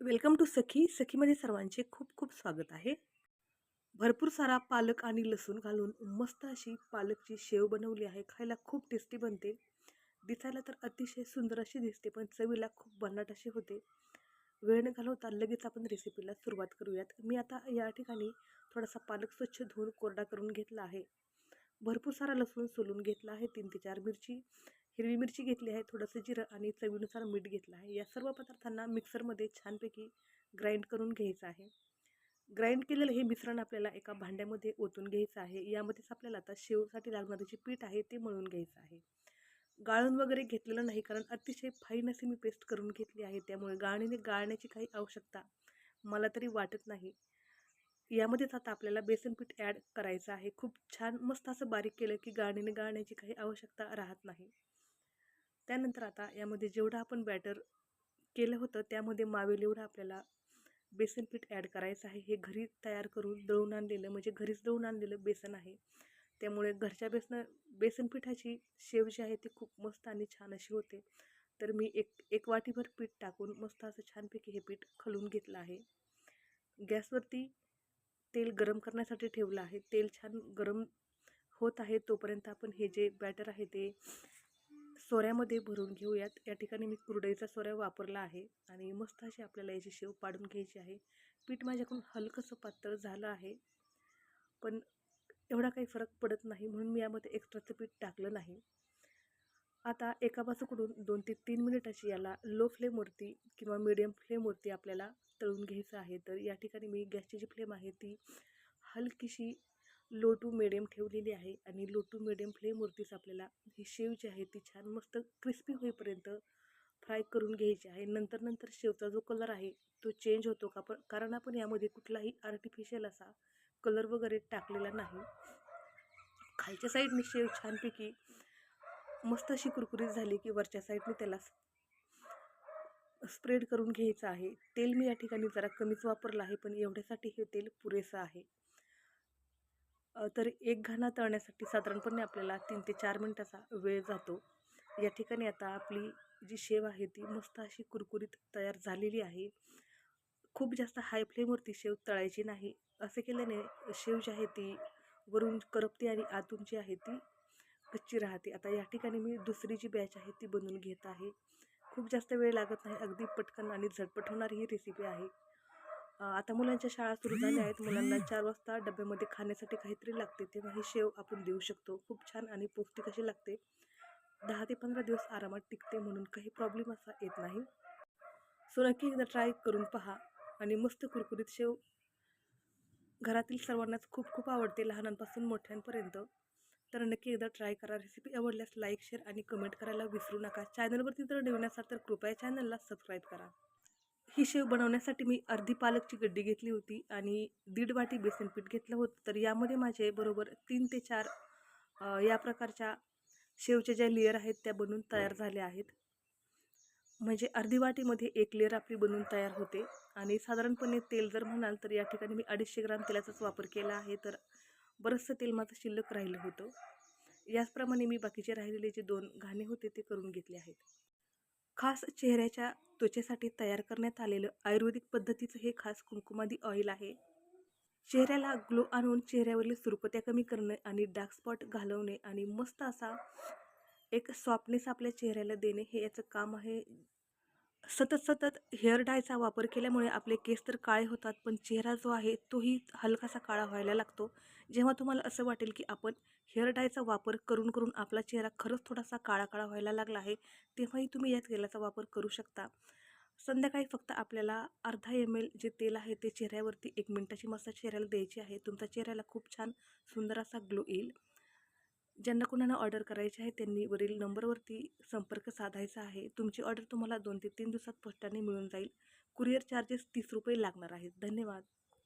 Welcome to सखी. सखीमध्ये सर्वांचे खूप खूप स्वागत आहे. भरपूर सारा पालक आणि लसूण घालून मस्त अशी पालकची शेव बनवली आहे. खायला खूप टेस्टी बनते. दिसायला तर अतिशय सुंदर अशी दिसते पण चवीला खूप भन्नाट अशी होते. वेळ न घालवता लगेच आपण रेसिपीला सुरुवात करूयात. मी आता या ठिकाणी थोडासा पालक स्वच्छ धुवून कोरडा करून घेतला आहे. भरपूर सारा लसूण सोलून घेतला आहे. तीन ते चार मिरची हिरवी मिरची घेतली आहे थोडंसं जिरं आणि चवीनुसार मीठ घेतलं आहे. या सर्व पदार्थांना मिक्सरमध्ये छानपैकी ग्राइंड करून घ्यायचं आहे. ग्राइंड केलेलं हे मिश्रण आपल्याला एका भांड्यामध्ये ओतून घ्यायचं आहे. यामध्येच आपल्याला आता शेवसाठी लागणारं जे पीठ आहे ते मळून घ्यायचं आहे. गाळून वगैरे घेतलेलं नाही कारण अतिशय फाईन अशी मी पेस्ट करून घेतली आहे. त्यामुळे गाळणीने गाळण्याची काही आवश्यकता मला तरी वाटत नाही. यामध्येच आता आपल्याला बेसन पीठ ॲड करायचं आहे. खूप छान मस्त असं बारीक केलं की गाळणीने गाळण्याची काही आवश्यकता राहत नाही. त्यानंतर आता यामध्ये जेवढं आपण बॅटर केलं होतं त्यामध्ये मावेल एवढं आपल्याला बेसन पीठ ॲड करायचं आहे. हे घरी तयार करून दळून आणलेलं म्हणजे घरीच दळून आणलेलं बेसन आहे. त्यामुळे घरच्या बेसन बेसन पिठाची शेव जी आहे ती खूप मस्त आणि छान अशी होते. तर मी एक एक वाटीभर पीठ टाकून मस्त असं छानपैकी हे पीठ खलून घेतलं आहे. गॅसवरती तेल गरम करण्यासाठी ठेवलं आहे. तेल छान गरम होत आहे तोपर्यंत आपण हे जे बॅटर आहे ते सोऱ्यामध्ये भरून घेऊयात. या ठिकाणी मी कुरडईचा सोऱ्या वापरला आहे आणि मस्त अशी आपल्याला याची शेव पाडून घ्यायची आहे. पीठ माझ्याकडून हलकंसं पातळ झालं आहे. पण एवढा काही फरक पडत नाही म्हणून मी यामध्ये एक्स्ट्राचं पीठ टाकलं नाही. आता एका बाजूकडून दोन ते तीन मिनिटाची याला लो फ्लेमवरती किंवा मिडियम फ्लेमवरती आपल्याला तळून घ्यायचं आहे. तर या ठिकाणी मी गॅसची जी फ्लेम आहे ती हलकीशी लो टू मिडियम ठेवलेली आहे आणि लो टू मिडियम फ्लेमवरतीच आपल्याला ही शेव जी आहे ती छान मस्त क्रिस्पी होईपर्यंत फ्राय करून घ्यायची आहे. नंतर नंतर शेवचा जो कलर आहे तो चेंज होतो का पण कारण आपण यामध्ये कुठलाही आर्टिफिशियल असा कलर वगैरे टाकलेला नाही. खालच्या साईडने शेव छानपैकी मस्त अशी कुरकुरीत झाली की वरच्या साईडने त्याला स्प्रेड करून घ्यायचं आहे. तेल मी या ठिकाणी जरा कमीच वापरलं आहे पण एवढ्यासाठी हे तेल पुरेसं आहे. तर एक घाणा तळण्यासाठी साधारणपणे आपल्याला तीन ते चार मिनटाचा वेळ जातो. या ठिकाणी आता आपली जी शेव आहे ती मस्त अशी कुरकुरीत तयार झालेली आहे. खूप जास्त हाय फ्लेमवरती शेव तळायची नाही. असे केल्याने शेव जी आहे ती वरून करपते आणि आतून जी आहे ती कच्ची राहते. आता या ठिकाणी मी दुसरी जी बॅच आहे ती बनवून घेत आहे. खूप जास्त वेळ लागत नाही. अगदी पटकन आणि झटपट होणारी ही रेसिपी आहे. आता मुलांच्या शाळा सुरू झाल्या आहेत. मुलांना चार वाजता डब्यामध्ये खाण्यासाठी काहीतरी लागते. तेव्हा ही शेव आपण देऊ शकतो. खूप छान आणि पौष्टिक अशी लागते. दहा ते पंधरा दिवस आरामात टिकते म्हणून काही प्रॉब्लेम असा येत नाही. सो नक्की एकदा ट्राय करून पहा आणि मस्त कुरकुरीत शेव. घरातील सर्वांनाच खूप खूप आवडते लहानांपासून मोठ्यांपर्यंत. तर नक्की एकदा ट्राय करा. रेसिपी आवडल्यास लाईक शेअर आणि कमेंट करायला विसरू नका. चॅनलवरती जर नवीन असाल तर कृपया चॅनलला सबस्क्राईब करा. ही शेव बनवण्यासाठी मी अर्धी पालकची गड्डी घेतली होती आणि दीड वाटी बेसन पीठ घेतलं होतं. तर यामध्ये माझे बरोबर तीन ते चार या प्रकारच्या शेवच्या ज्या लेअर आहेत त्या बनून तयार झाल्या आहेत. म्हणजे अर्धी वाटीमध्ये एक लेअर आपली बनवून तयार होते आणि साधारणपणे तेल जर म्हणाल तर या ठिकाणी मी अडीचशे ग्राम तेलाचाच वापर केला आहे. तर बरंचसं तेल माझं शिल्लक राहिलं होतं. याचप्रमाणे मी बाकीचे राहिलेले जे दोन घाणे होते ते करून घेतले आहेत. खास चेहऱ्याच्या त्वचेसाठी तयार करण्यात आलेलं आयुर्वेदिक पद्धतीचं हे खास कुंकुमादी ऑइल आहे. चेहऱ्याला ग्लो आणून चेहऱ्यावरील सुरकुत्या कमी करणे आणि डार्क स्पॉट घालवणे आणि मस्त असा एक सॉफ्टनेस आपल्या चेहऱ्याला देणे हे याचं काम आहे. सतत सतत हेअर डायचा वापर केल्यामुळे आपले केस तर काळे होतात पण चेहरा जो आहे तोही हलकासा काळा व्हायला लागतो. जेव्हा तुम्हाला असं वाटेल की आपण हेअर डायचा वापर करून करून आपला चेहरा खरंच थोडासा काळा काळा व्हायला लागला आहे तेव्हाही तुम्ही या तेलाचा वापर करू शकता. संध्याकाळी फक्त आपल्याला अर्धा एम एल जे तेल आहे ते चेहऱ्यावरती एक मिनटाची मसाज चेहऱ्याला द्यायची आहे. तुमच्या चेहऱ्याला खूप छान सुंदर असा ग्लो येईल. ज्यांना कुणाला ऑर्डर करायची आहे त्यांनी वरील नंबरवरती संपर्क साधायचा आहे. तुमची ऑर्डर तुम्हाला दोन ते तीन दिवसात पोस्टाने मिळून जाईल. कुरिअर चार्जेस तीस रुपये लागणार आहेत. धन्यवाद.